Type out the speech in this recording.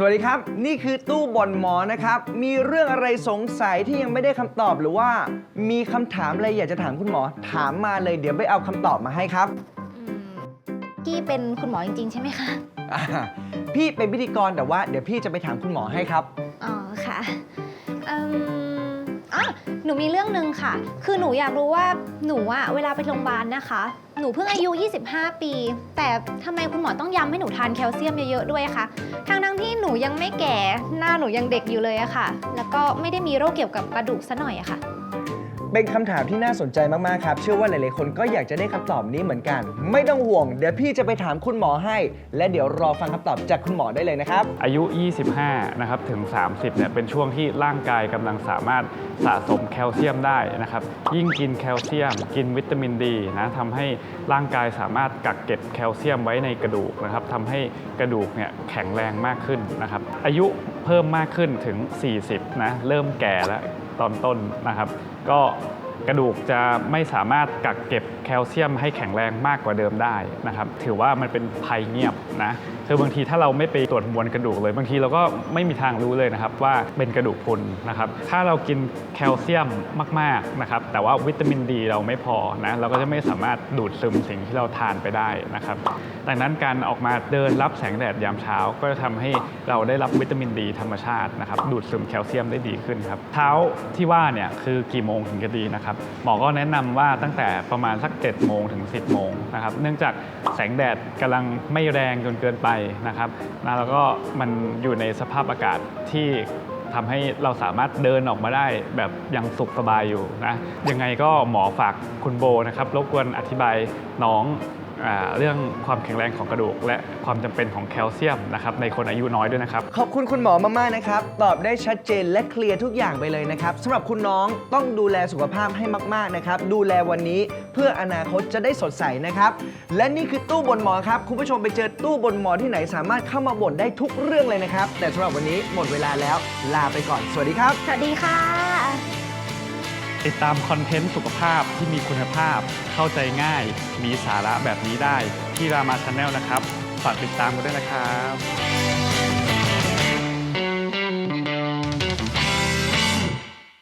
สวัสดีครับ นี่คือตู้บ่อนหมอนะครับ มีเรื่องอะไรสงสัยที่ยังไม่ได้คำตอบหรือว่า มีคำถามอะไรอยากจะถามคุณหมอ ถามมาเลยเดี๋ยวไปเอาคำตอบมาให้ครับอืมพี่เป็นคุณหมอจริง ๆ ใช่ไหมคะ อ่าพี่เป็นพิธีกรแต่ว่าเดี๋ยวพี่จะไปถามคุณหมอให้ครับ อ๋อค่ะอืมอะหนูมีเรื่องหนึ่งค่ะ คือหนูอยากรู้ว่าหนูอะเวลาไปโรงพยาบาลนะคะ หนูเพิ่งอายุ 25 ปี แต่ทำไมคุณหมอต้องย้ำให้หนูทานแคลเซียมเยอะๆด้วยคะทั้งทั้งๆที่หนู ยังไม่แก่หน้าหนูยังเด็กอยู่เลยอะค่ะ แล้วก็ไม่ได้มีโรคเกี่ยวกับกระดูกซะหน่อยอะค่ะ เป็นคำถามที่น่าสนใจมาก ๆ ครับ เชื่อว่าหลาย ๆ คนก็อยากจะได้คำตอบนี้เหมือนกัน ไม่ต้องห่วง เดี๋ยวพี่จะไปถามคุณหมอให้ และเดี๋ยวรอฟังคำตอบจากคุณหมอได้เลยนะครับ อายุ 25 นะครับ ถึง 30 เนี่ย เป็นช่วงที่ร่างกายกำลังสามารถสะสมแคลเซียมได้นะครับ ยิ่งกินแคลเซียม กินวิตามินดีนะทำให้ร่างกายสามารถกักเก็บแคลเซียมไว้ในกระดูกนะครับทำให้กระดูกเนี่ยแข็งแรงมากขึ้นนะครับ อายุ เพิ่มมากขึ้นถึง 40 นะ เริ่มแก่แล้วตอนต้นนะครับ ก็ กระดูกจะไม่สามารถกักเก็บแคลเซียมให้แข็งแรงมากกว่าเดิมได้นะครับ ถือว่ามันเป็นภัยเงียบนะคือบางทีถ้าเราไม่ไปตรวจมวลกระดูกเลย บางทีเราก็ไม่มีทางรู้เลยนะครับว่าเป็นกระดูกพรุนนะครับ ถ้าเรากินแคลเซียมมากๆนะครับ แต่ว่าวิตามินดีเราไม่พอนะเราก็จะไม่สามารถดูดซึมสิ่งที่เราทานไปได้นะครับ ดังนั้นการออกมาเดินรับแสงแดดยามเช้า ก็จะทำให้เราได้รับวิตามินดีธรรมชาตินะครับ ดูดซึมแคลเซียมได้ดีขึ้นครับ เช้าที่ว่าเนี่ยคือกี่โมงถึงจะดีนะครับหมอก็แนะนำว่าตั้งแต่ประมาณสัก7โมงถึง 10โมงนะครับเนื่องจากแสงแดดกำลังไม่แรงจนเกินไปนะครับแล้วก็มันอยู่ในสภาพอากาศที่ทำให้เราสามารถเดินออกมาได้แบบยังสุขสบายอยู่นะยังไงก็หมอฝากคุณโบนะครับรบกวนอธิบายน้อง เรื่องความแข็งแรงของกระดูก และความจำเป็นของแคลเซียมนะครับในคนอายุน้อยด้วยนะครับ ขอบคุณคุณหมอมากๆนะครับ ตอบได้ชัดเจนและเคลียร์ทุกอย่างไปเลยนะครับสำหรับคุณน้องต้องดูแลสุขภาพให้มาก ๆนะครับ ดูแลวันนี้เพื่ออนาคตจะได้สดใสนะครับ และนี่คือตู้บนหมอครับ คุณผู้ชมไปเจอตู้บนหมอที่ไหนสามารถเข้ามาบ่นได้ทุกเรื่องเลยนะครับ แต่สำหรับวันนี้หมดเวลาแล้วลาไปก่อน สวัสดีครับ สวัสดีค่ะ ติดตามคอนเทนต์สุขภาพที่มีคุณภาพ เข้าใจง่าย มีสาระแบบนี้ได้ที่รามาชาแนลนะครับ ฝากติดตามกันด้วยนะครับ